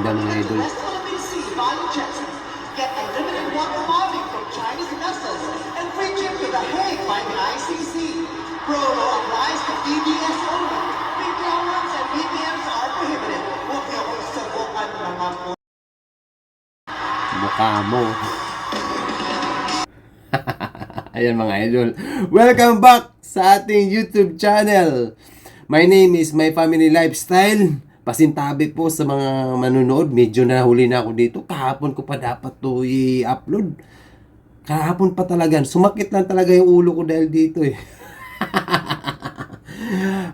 ganda mga idol. Promo applies to BBS only. Withdrawals and BBMs are prohibited. Huwag niyo akong subukan mga po. Mukha mo. Ayan mga idol. Welcome back sa ating YouTube channel. My name is My Family Lifestyle. Pasintabi po sa mga manonood. Medyo nahuli na ako dito. Kahapon ko pa dapat to i-upload. Kahapon pa talaga. Sumakit lang talaga yung ulo ko dahil dito eh.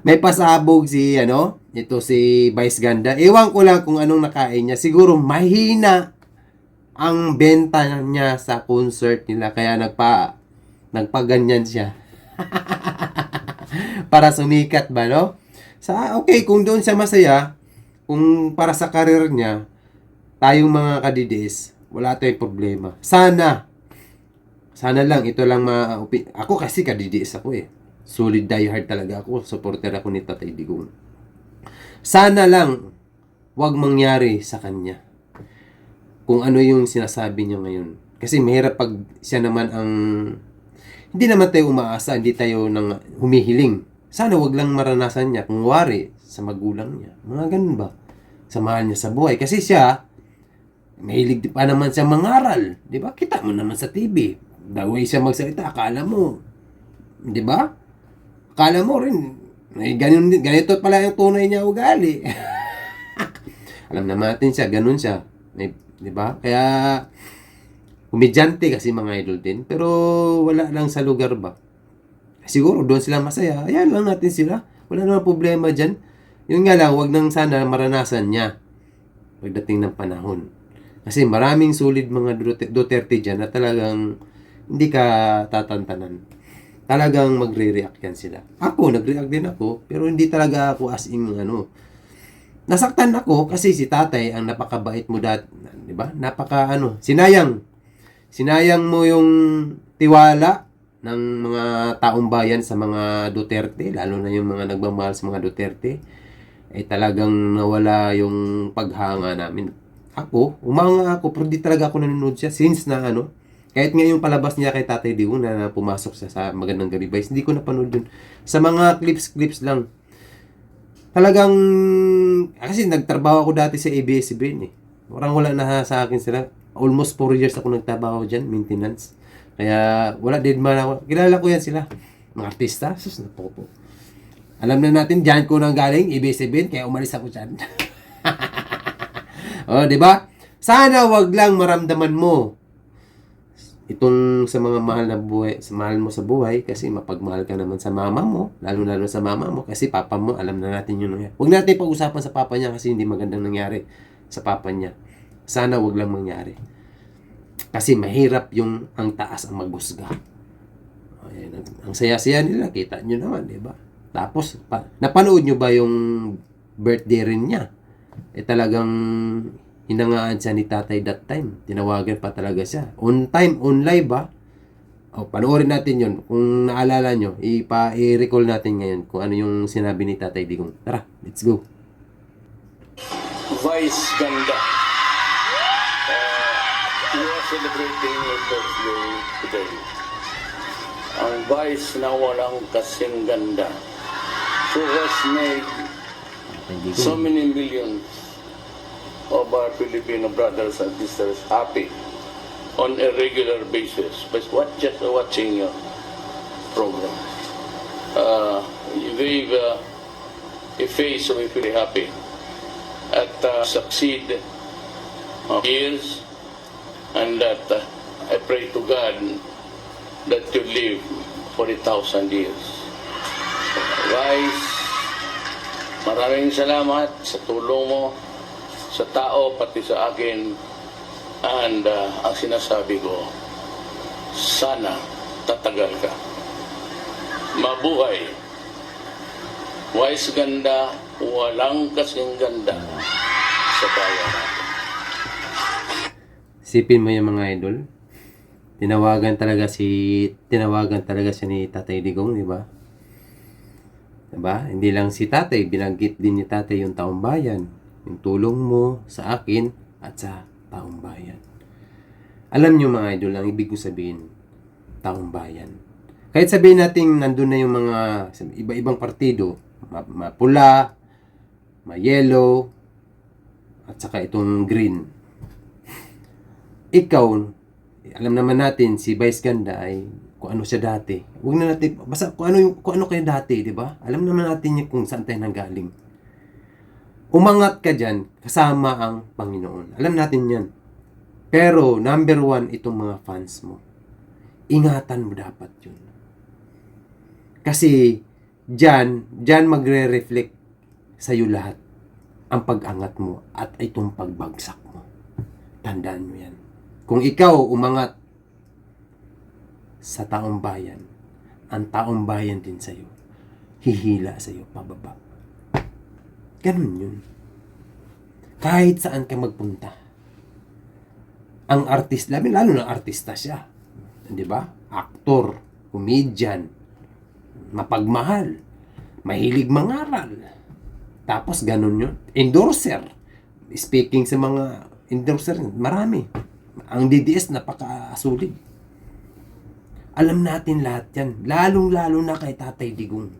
May pasabog si ano, ito si Vice Ganda. Ewan ko lang kung anong nakain niya. Siguro mahina ang benta niya sa concert nila kaya nagpa nagpaganyan siya. para sumikat ba, no? Sa okay, kung doon siya masaya, kung para sa karir niya, tayong mga kadides, wala tayong problema. Sana sana lang ito lang ma ako kasi kadides ako eh. Solid diehard talaga ako. Supporter ako ni Tatay Digong. Sana lang wag mangyari sa kanya kung ano yung sinasabi niya ngayon. Kasi mahirap pag siya naman ang hindi naman tayo umaasa, hindi tayo nang humihiling. Sana wag lang maranasan niya kung wari sa magulang niya. Mga ganun ba? Sa mahal niya sa buhay. Kasi siya, mahilig pa naman siya mangaral. Di ba? Kita mo naman sa TV. The way siya magsalita, akala mo. Di ba? Akala mo rin, eh, ganun, ganito pala yung tunay niya ugali. Alam naman natin siya, ganun siya. May, di ba? Kaya, komedyante kasi mga idol din. Pero, wala lang sa lugar ba? Siguro, doon sila masaya. Ayan lang natin sila. Wala naman problema dyan. Yun nga lang, wag nang sana maranasan niya pagdating ng panahon. Kasi maraming solid mga Duterte- dyan na talagang hindi ka tatantanan. Talagang magre-react yan sila. Ako, nag-react din ako, pero hindi talaga ako as in, ano, nasaktan ako kasi si tatay ang napakabait mo dat, di ba? Napaka ano, sinayang. Sinayang mo yung tiwala ng mga taong bayan sa mga Duterte, lalo na yung mga nagmamahal sa mga Duterte. Ay talagang nawala yung paghanga namin. Ako, umanga ako, pero di talaga ako nanonood siya since na ano, kahit nga yung palabas niya kay Tatay Digong na, na pumasok siya sa Magandang Gabi Boys, hindi ko napanood yun. Sa mga clips-clips lang, talagang kasi nagtrabaho ako dati sa ABS-CBN eh. Orang wala na sa akin sila. Almost 4 years ako nagtrabaho diyan, maintenance. Kaya wala din man ako. Kilala ko yan sila. Mga artista. Sus, napo po. Alam na natin, diyan ko nang galing, ABS-CBN, kaya umalis ako diyan. oh, di ba? Sana wag lang maramdaman mo itong sa mga mahal na buhay, sa mahal mo sa buhay kasi mapagmahal ka naman sa mama mo, lalo lalo sa mama mo kasi papa mo, alam na natin yun. Huwag natin pag-usapan sa papa niya kasi hindi magandang nangyari sa papa niya. Sana wag lang mangyari. Kasi mahirap yung ang taas ang maghusga. Ayan, ang saya-saya nila, kita nyo naman, di ba? Tapos, pa, napanood nyo ba yung birthday rin niya? Eh talagang hinangaan siya ni tatay that time. Tinawagan pa talaga siya. On time, on live ba? O, panoorin natin yon Kung naalala nyo, ipa, i-recall natin ngayon kung ano yung sinabi ni Tatay Digong. Tara, let's go. Vice Ganda. Uh, you are celebrating your birthday today. Ang Vice na walang kasing ganda. Who has made so many millions of our Filipino brothers and sisters happy on a regular basis. What just watching your program. Uh, gave uh, a face so we feel happy at uh, succeed uh, years and that uh, I pray to God that you live for a thousand years. Guys, maraming salamat sa tulong mo sa tao pati sa akin and uh, ang sinasabi ko sana tatagal ka mabuhay wise ganda walang kasing ganda sa bayan natin Sipin mo yung mga idol. Tinawagan talaga si tinawagan talaga siya ni Tatay Digong, di ba? Diba? Hindi lang si Tatay, binanggit din ni Tatay yung taong bayan. Yung tulong mo sa akin at sa taong bayan. Alam nyo mga idol, ang ibig ko sabihin, taong bayan. Kahit sabihin natin nandun na yung mga iba-ibang partido, ma- mapula, ma-yellow, at saka itong green. Ikaw, alam naman natin si Vice Ganda ay kung ano siya dati. Huwag na natin, basta kung ano, yung, kung ano kayo dati, di ba? Alam naman natin yung kung saan tayo nanggaling. Umangat ka dyan, kasama ang Panginoon. Alam natin yan. Pero, number one, itong mga fans mo. Ingatan mo dapat yun. Kasi, dyan, dyan magre-reflect sa'yo lahat ang pag-angat mo at itong pagbagsak mo. Tandaan mo yan. Kung ikaw umangat sa taong bayan, ang taong bayan din sa'yo, hihila sa'yo pababa. Ganun yun. Kahit saan ka magpunta. Ang artist, lalo, lalo na artista siya. Di ba? Aktor, comedian, mapagmahal, mahilig mangaral. Tapos ganun yun. Endorser. Speaking sa mga endorser, marami. Ang DDS napaka-sulit. Alam natin lahat yan. Lalong-lalo na kay Tatay Digong.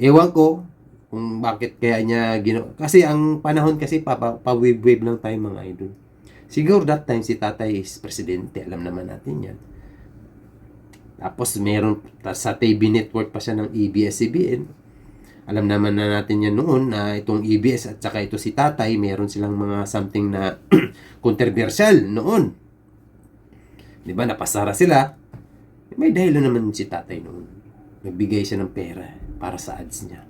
Ewan ko kung bakit kaya niya gino Kasi ang panahon kasi pa, pa, pa-wave-wave lang tayo mga idol. Siguro that time si Tatay is presidente. Alam naman natin yan. Tapos meron sa TV network pa siya ng EBS-CBN. Alam naman na natin yan noon na itong EBS at saka ito si Tatay, meron silang mga something na controversial noon. 'Di ba? Napasara sila. May dahilan naman si Tatay noon. Nagbigay siya ng pera para sa ads niya.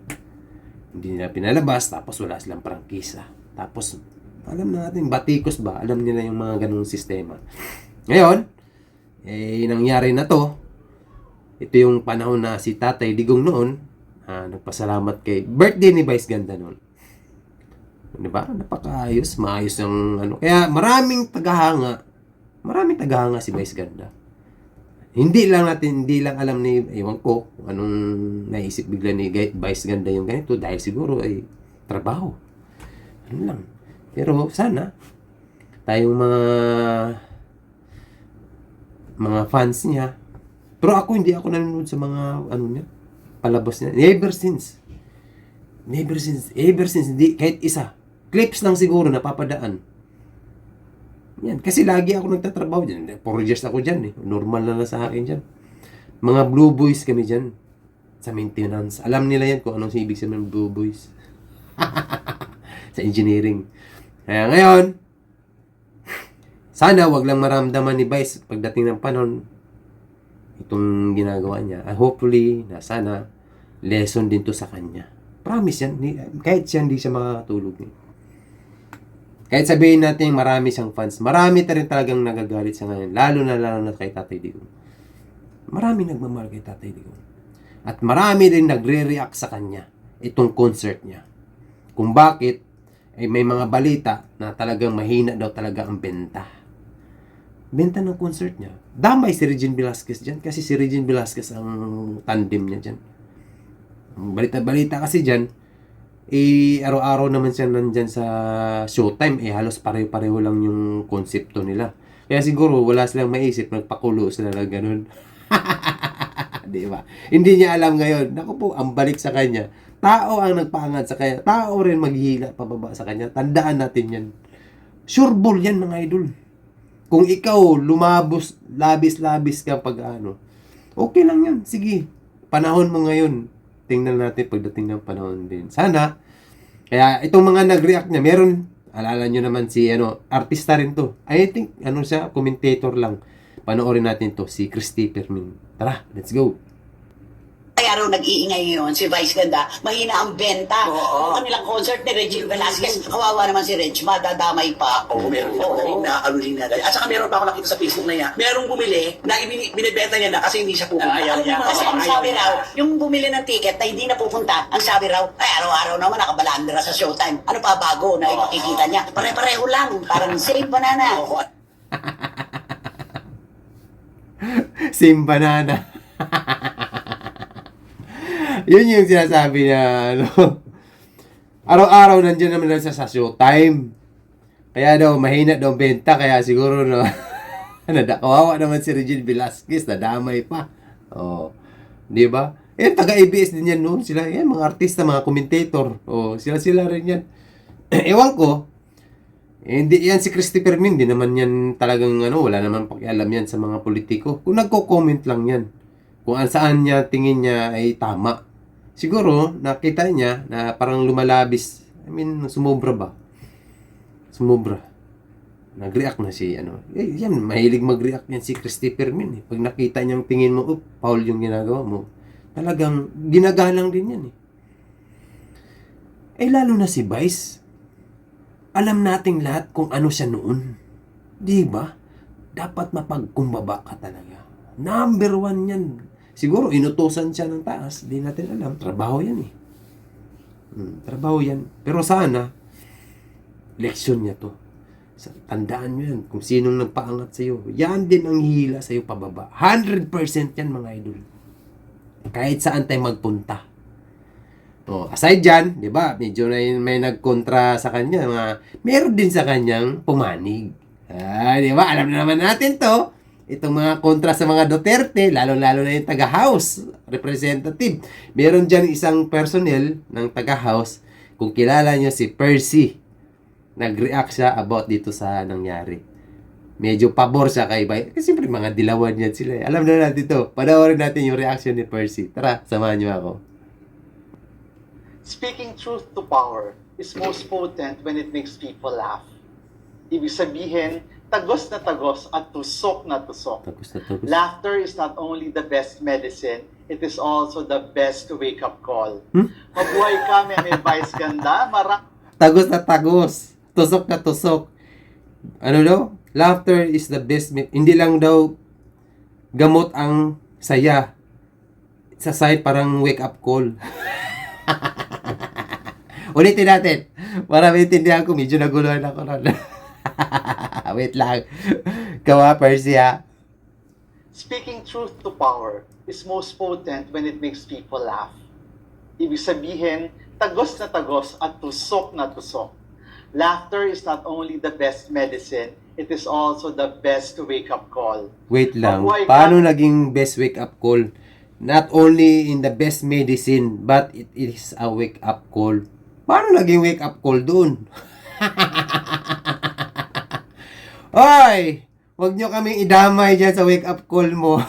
Hindi nila pinalabas tapos wala silang prangkisa. Tapos alam na natin batikos ba? Alam nila yung mga ganung sistema. Ngayon, eh nangyari na to. Ito yung panahon na si Tatay Digong noon, ah, nagpasalamat kay birthday ni Vice Ganda noon. 'Di ba? Napakaayos, maayos ang ano. Kaya maraming tagahanga. Maraming tagahanga si Vice Ganda. Hindi lang natin, hindi lang alam ni, ewan ko, anong naisip bigla ni Vice Ganda yung ganito dahil siguro ay trabaho. Ano lang. Pero sana, tayong mga mga fans niya, pero ako hindi ako nanonood sa mga ano niya, palabas niya. Never since. Never since. Ever since. Hindi, kahit isa. Clips lang siguro napapadaan. Yan. Kasi lagi ako nagtatrabaho dyan. Four years ako dyan eh. Normal na na sa akin dyan. Mga blue boys kami dyan. Sa maintenance. Alam nila yan kung anong ibig sabihin ng blue boys. sa engineering. Kaya ngayon, sana wag lang maramdaman ni Vice pagdating ng panahon itong ginagawa niya. Uh, hopefully, na sana lesson din to sa kanya. Promise yan. Kahit siya hindi siya makakatulog. Eh. Kahit sabihin natin marami siyang fans, marami ta rin talagang nagagalit sa ngayon. Lalo na lalo na kay Tatay Digong. Marami nagmamahal kay Tatay Digong. At marami rin nagre-react sa kanya. Itong concert niya. Kung bakit, ay may mga balita na talagang mahina daw talaga ang benta. Benta ng concert niya. Damay si Regine Velasquez dyan kasi si Regine Velasquez ang tandem niya dyan. Balita-balita kasi dyan, eh, araw-araw naman siya nandyan sa showtime, eh, halos pareho-pareho lang yung konsepto nila. Kaya siguro, wala silang maisip, nagpakulo sila na ganun. Di ba? Hindi niya alam ngayon. Naku po, ang balik sa kanya. Tao ang nagpaangat sa kanya. Tao rin maghihila pababa sa kanya. Tandaan natin yan. Sure ball yan, mga idol. Kung ikaw lumabos, labis-labis ka pag ano, okay lang yan. Sige, panahon mo ngayon. Tingnan natin pagdating ng panahon din. Sana, kaya itong mga nag-react niya, meron, alala nyo naman si, ano, artista rin to. I think, ano siya, commentator lang. Panoorin natin to, si Christy Permin. Tara, let's go. Kaya raw nag-iingay yun, si Vice Ganda, mahina ang benta. Oo. Ang kanilang concert ni Regine Velasquez, kawawa naman si Reg, madadamay pa. Oo, meron na Oo. na ano din na. At saka meron pa ako nakita sa Facebook na niya. Merong bumili na ibini, binibenta niya na kasi hindi siya pupunta. Ayaw niya. Kasi ang sabi raw, yung bumili ng ticket na hindi na pupunta, ang sabi raw, ay araw-araw naman nakabalandra sa showtime. Ano pa bago na ipakikita niya? Pare-pareho lang, parang same banana. Oo. Sim banana. Yun yung sinasabi na, ano. Araw-araw nandiyan naman lang siya sa showtime. Kaya daw, mahina daw benta. Kaya siguro, no, nada, kawawa naman si Regine Velasquez. Nadamay pa. Oh. Di ba? Eh, taga-ABS din yan noon. Sila, yan, mga artista, mga commentator. Oh, sila-sila rin yan. Ewan ko, eh, hindi yan si Christopher Min, di naman yan talagang ano, wala naman pakialam yan sa mga politiko. Kung nagko-comment lang yan, kung an- saan niya tingin niya ay tama. Siguro, nakita niya na parang lumalabis. I mean, sumobra ba? Sumobra. Nag-react na si ano. Eh, yan, mahilig mag-react yan si Christopher Min. Eh. Pag nakita niyang tingin mo, oh, Paul yung ginagawa mo. Talagang ginagalang din yan eh. Eh, lalo na si Vice alam nating lahat kung ano siya noon. Di ba? Dapat mapagkumbaba ka talaga. Number one yan. Siguro, inutosan siya ng taas. Di natin alam. Trabaho yan eh. Hmm, trabaho yan. Pero sana, leksyon niya to. Sa- Tandaan nyo yan. Kung sinong nagpaangat sa'yo, yan din ang hihila sa'yo pababa. 100% yan mga idol. Kahit saan tayo magpunta. Oh, aside dyan, di ba, medyo na may nagkontra sa kanya, mga, meron din sa kanyang pumanig. Ah, di ba, alam na naman natin to. Itong mga kontra sa mga Duterte, lalo-lalo na yung taga-house, representative. Meron dyan isang personnel ng taga-house, kung kilala nyo si Percy, nag-react siya about dito sa nangyari. Medyo pabor siya kay Bay. Kasi siyempre mga dilawan yan sila. eh. Alam na natin to. Panoorin natin yung reaction ni Percy. Tara, samahan nyo ako. Speaking truth to power is most potent when it makes people laugh. Ibig sabihin, tagos na tagos at tusok na tusok. Tapos na tapos. Laughter is not only the best medicine, it is also the best wake-up call. Hmm? Mabuhay ka, may vice ganda, mara Tagos na tagos. Tusok na tusok. Ano daw? Laughter is the best. Hindi lang daw gamot ang saya. Sa side parang wake up call. Ulitin natin. Para maintindihan ko, medyo naguluhan ako nun. Wait lang. Percy ha. Speaking truth to power is most potent when it makes people laugh. Ibig sabihin, tagos na tagos at tusok na tusok. Laughter is not only the best medicine, it is also the best wake-up call. Wait lang. Ka. Paano naging best wake up call? Not only in the best medicine, but it is a wake up call. Paano naging wake up call doon? Hoy! Huwag nyo kaming idamay dyan sa wake up call mo.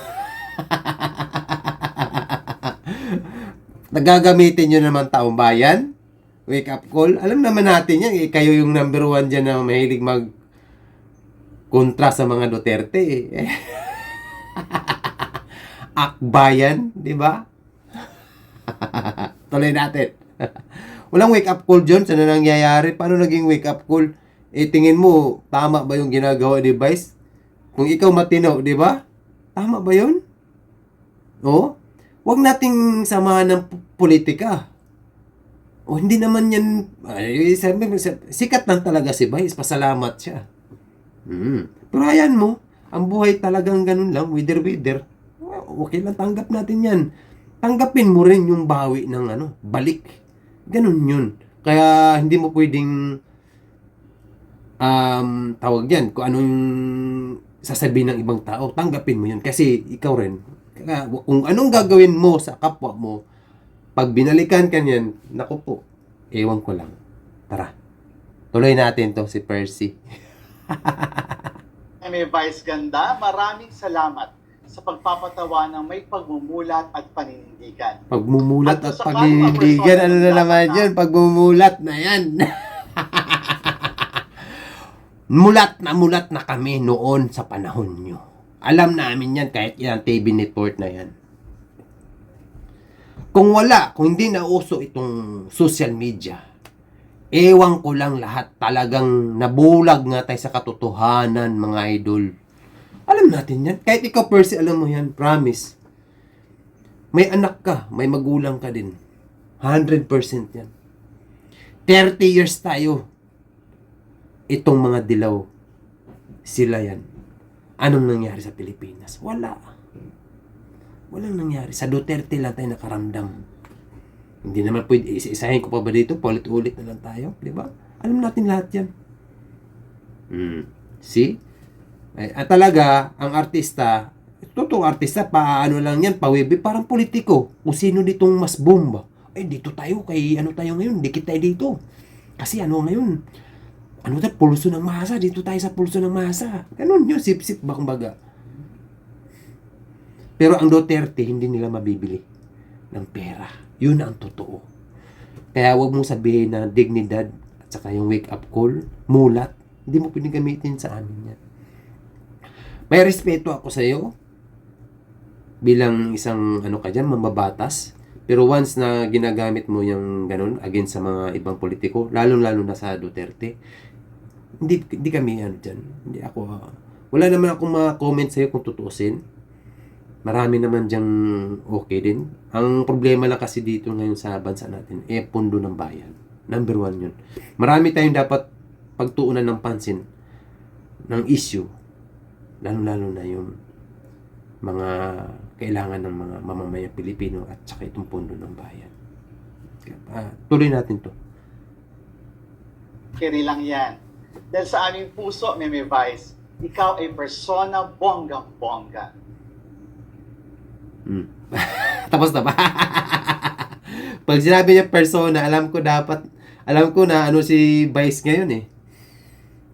Nagagamitin nyo naman taong bayan? Wake up call? Alam naman natin yan. Eh, kayo yung number one dyan na mahilig mag kontra sa mga Duterte eh. Akbayan, di ba? Tuloy natin. Walang wake up call John sa na nangyayari. Paano naging wake up call? Eh, tingin mo, tama ba yung ginagawa ni Vice? Kung ikaw matino, di ba? Tama ba yun? Oo? Huwag nating samahan ng politika. O hindi naman yan, ay, sikat lang talaga si Vice. Pasalamat siya. Mm. Pero ayan mo, ang buhay talagang ganun lang, wither wither. Okay lang, tanggap natin yan. Tanggapin mo rin yung bawi ng ano, balik. Ganun yun. Kaya hindi mo pwedeng um, tawag yan, kung anong sasabihin ng ibang tao, tanggapin mo yun. Kasi ikaw rin, kung anong gagawin mo sa kapwa mo, pag binalikan ka niyan, naku po, ewan ko lang. Tara, tuloy natin to si Percy. May vice ganda, maraming salamat sa pagpapatawa ng may pagmumulat at paninindigan. Pagmumulat At at kalma, ano na naman na- yan? Pagmumulat na yan. mulat na mulat na kami noon sa panahon nyo. Alam namin yan kahit yan TV network na yan. Kung wala, kung hindi na uso itong social media, ewan ko lang lahat talagang nabulag nga tayo sa katotohanan mga idol. Alam natin yan. Kahit ikaw, Percy, alam mo yan. Promise. May anak ka, may magulang ka din. 100% yan. 30 years tayo. Itong mga dilaw, sila yan. Anong nangyari sa Pilipinas? Wala. Walang nangyari. Sa Duterte lang tayo nakaramdam. Hindi naman pwede, isa-isahin ko pa ba dito? Paulit-ulit na lang tayo, di ba? Alam natin lahat yan. Hmm. See? Ay, at talaga, ang artista, totoo artista, paano lang yan, pawibi, parang politiko. Kung sino ditong mas bomba. Eh, dito tayo, kay ano tayo ngayon, dikit tayo dito. Kasi ano ngayon, ano tayo, pulso ng masa, dito tayo sa pulso ng masa. Ganun yun, sip-sip ba. Pero ang Duterte, hindi nila mabibili ng pera. Yun ang totoo. Kaya wag mong sabihin na dignidad at saka yung wake up call, mulat, hindi mo pwedeng gamitin sa amin yan. May respeto ako sa iyo bilang isang ano ka dyan, mambabatas. Pero once na ginagamit mo yung ganun against sa mga ibang politiko, lalong-lalo na sa Duterte, hindi, hindi kami ano dyan. Hindi ako, wala naman akong mga comment sa'yo kung tutuusin. Marami naman diyang okay din. Ang problema lang kasi dito ngayon sa bansa natin, eh, pundo ng bayan. Number one yun. Marami tayong dapat pagtuunan ng pansin ng issue. Lalo-lalo na yung mga kailangan ng mga mamamayang Pilipino at saka itong pundo ng bayan. Ah, tuloy natin to. Kiri lang yan. Dahil sa aming puso, Meme Vice, ikaw ay persona bonggang-bongga. Mm. Tapos na ba? Pag sinabi niya persona, alam ko dapat, alam ko na ano si Vice ngayon eh.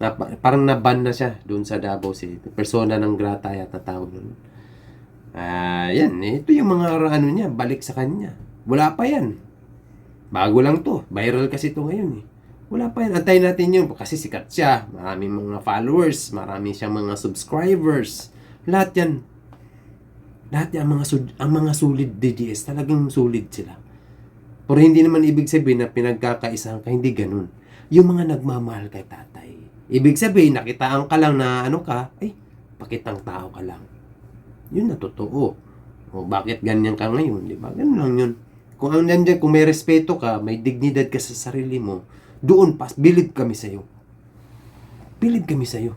Na, parang naban na siya doon sa Davao City. Persona ng grata yata tawag nun. Ah, yan. eh, Ito yung mga ano niya, balik sa kanya. Wala pa yan. Bago lang to. Viral kasi to ngayon eh. Wala pa yan. Antayin natin yun. Kasi sikat siya. Maraming mga followers. Marami siyang mga subscribers. Lahat yan. Lahat yan, ang mga, sud- ang mga solid DDS, talagang solid sila. Pero hindi naman ibig sabihin na pinagkakaisahan ka, hindi ganun. Yung mga nagmamahal kay tatay. Ibig sabihin, nakitaan ka lang na ano ka, ay, pakitang tao ka lang. Yun na totoo. O bakit ganyan ka ngayon, di ba? Ganun lang yun. Kung ang nandyan, kung may respeto ka, may dignidad ka sa sarili mo, doon pas, bilib kami sa'yo. Bilib kami sa'yo.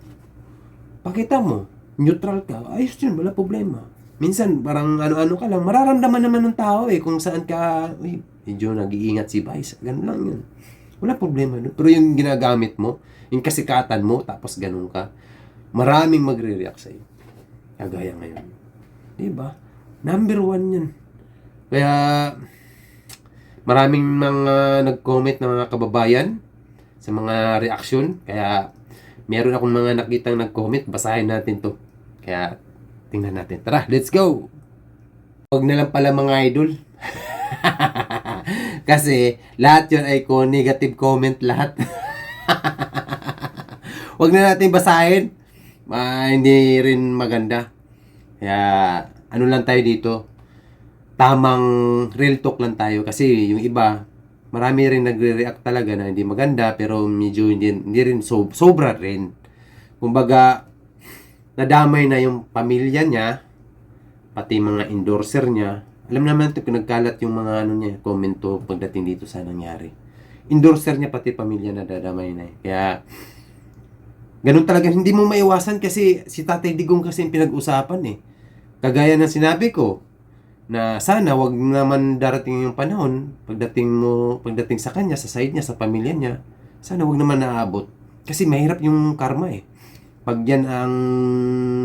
Pakita mo, neutral ka, ayos yun, wala problema. Minsan, parang ano-ano ka lang, mararamdaman naman ng tao eh, kung saan ka, uy, medyo nag-iingat si Vice. Ganun lang yun. Wala problema. No? Pero yung ginagamit mo, yung kasikatan mo, tapos ganun ka, maraming magre-react sa'yo. Kagaya ngayon. Di ba? Number one yan. Kaya, maraming mga nag-comment na mga kababayan sa mga reaction. Kaya, meron akong mga nakitang nag-comment. Basahin natin to. Kaya, tingnan natin. Tara, let's go! Huwag na lang pala mga idol. Kasi, lahat yun ay ko negative comment lahat. Huwag na natin basahin. Ah, hindi rin maganda. Kaya, ano lang tayo dito. Tamang real talk lang tayo. Kasi yung iba, marami rin nagre-react talaga na hindi maganda. Pero medyo hindi, hindi rin so, sobra rin. Kumbaga, nadamay na yung pamilya niya, pati mga endorser niya. Alam naman ito, nagkalat yung mga ano niya, komento pagdating dito sa nangyari. Endorser niya, pati pamilya na dadamay na eh. Kaya, ganun talaga, hindi mo maiwasan kasi si Tatay Digong kasi yung pinag-usapan eh. Kagaya ng sinabi ko, na sana wag naman darating yung panahon pagdating mo pagdating sa kanya sa side niya sa pamilya niya sana wag naman naabot. Kasi mahirap yung karma eh. Pag yan ang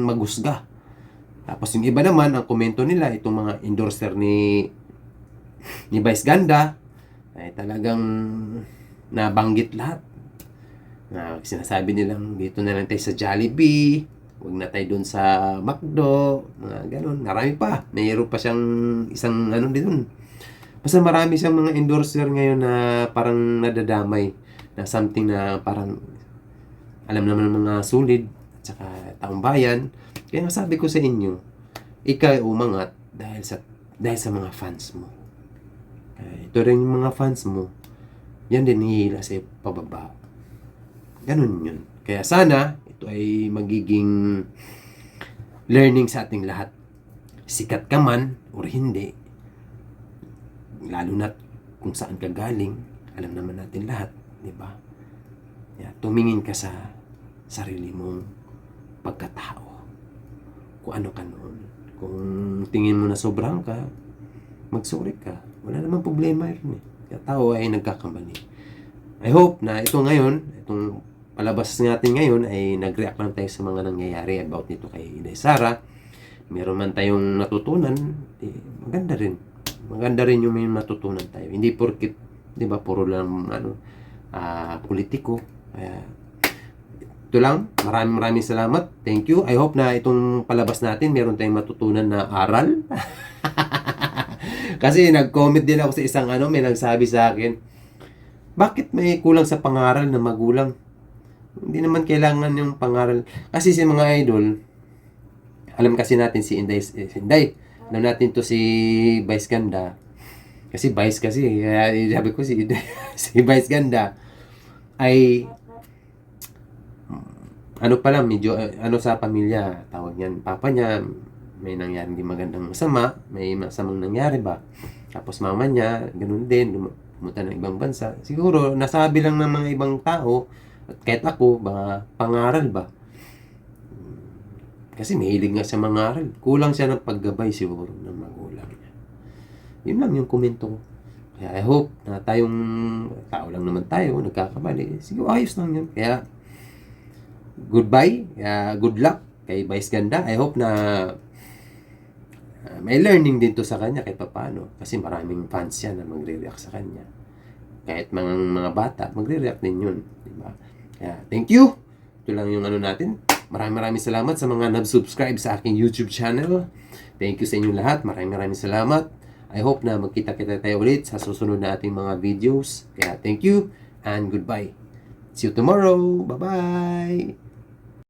magusga. Tapos yung iba naman ang komento nila itong mga endorser ni ni Vice Ganda ay talagang nabanggit lahat. Na sinasabi nilang dito na lang tayo sa Jollibee Huwag na tayo dun sa McDo, mga ganun. Marami pa. Mayroon pa siyang isang ano dun. Basta marami siyang mga endorser ngayon na parang nadadamay na something na parang alam naman ng mga sulid at saka taong bayan. Kaya sabi ko sa inyo, ikaw umangat dahil sa dahil sa mga fans mo. Kaya ito rin yung mga fans mo, yan din hihila sa pababa. Ganun yun. Kaya sana, ito ay magiging learning sa ating lahat. Sikat ka man or hindi, lalo na kung saan ka galing, alam naman natin lahat, di ba? Yeah, tumingin ka sa sarili mong pagkatao. Kung ano ka noon. Kung tingin mo na sobrang ka, magsuri ka. Wala namang problema yun eh. tao ay nagkakamali. I hope na ito ngayon, itong palabas natin ngayon ay nag-react lang tayo sa mga nangyayari about nito kay Inday Sara. Meron man tayong natutunan, eh, maganda rin. Maganda rin yung may matutunan tayo. Hindi porkit, di ba, puro lang ano, ah, politiko. Kaya, ito lang. Maraming maraming salamat. Thank you. I hope na itong palabas natin, meron tayong matutunan na aral. Kasi nag-comment din ako sa isang ano, may nagsabi sa akin, bakit may kulang sa pangaral na magulang? Hindi naman kailangan yung pangaral. Kasi si mga idol, alam kasi natin si Inday, eh, si Inday. Alam natin to si Vice Ganda. Kasi Vice kasi, kaya sabi ko si, Inday, si Vice Ganda ay ano pa lang, medyo eh, ano sa pamilya, tawag niyan, papa niya, may nangyari di magandang masama, may masamang nangyari ba? Tapos mama niya, ganun din, pumunta ng ibang bansa. Siguro, nasabi lang ng mga ibang tao, at kahit ako, baka pangaral ba? Kasi mahilig nga sa mangaral. Kulang siya ng paggabay siguro ng magulang niya. Yun lang yung komento ko. Kaya I hope na tayong tao lang naman tayo, nagkakamali. Siguro ayos lang yun. Kaya goodbye, kaya good luck kay Vice Ganda. I hope na ah, may learning din to sa kanya kahit paano. Kasi maraming fans yan na magre-react sa kanya. Kahit mga, mga bata, magre-react din yun. Diba? Kaya thank you. Ito lang yung ano natin. Maraming maraming salamat sa mga nag-subscribe sa aking YouTube channel. Thank you sa inyo lahat. Maraming maraming salamat. I hope na magkita-kita tayo ulit sa susunod na ating mga videos. Kaya thank you and goodbye. See you tomorrow. Bye-bye.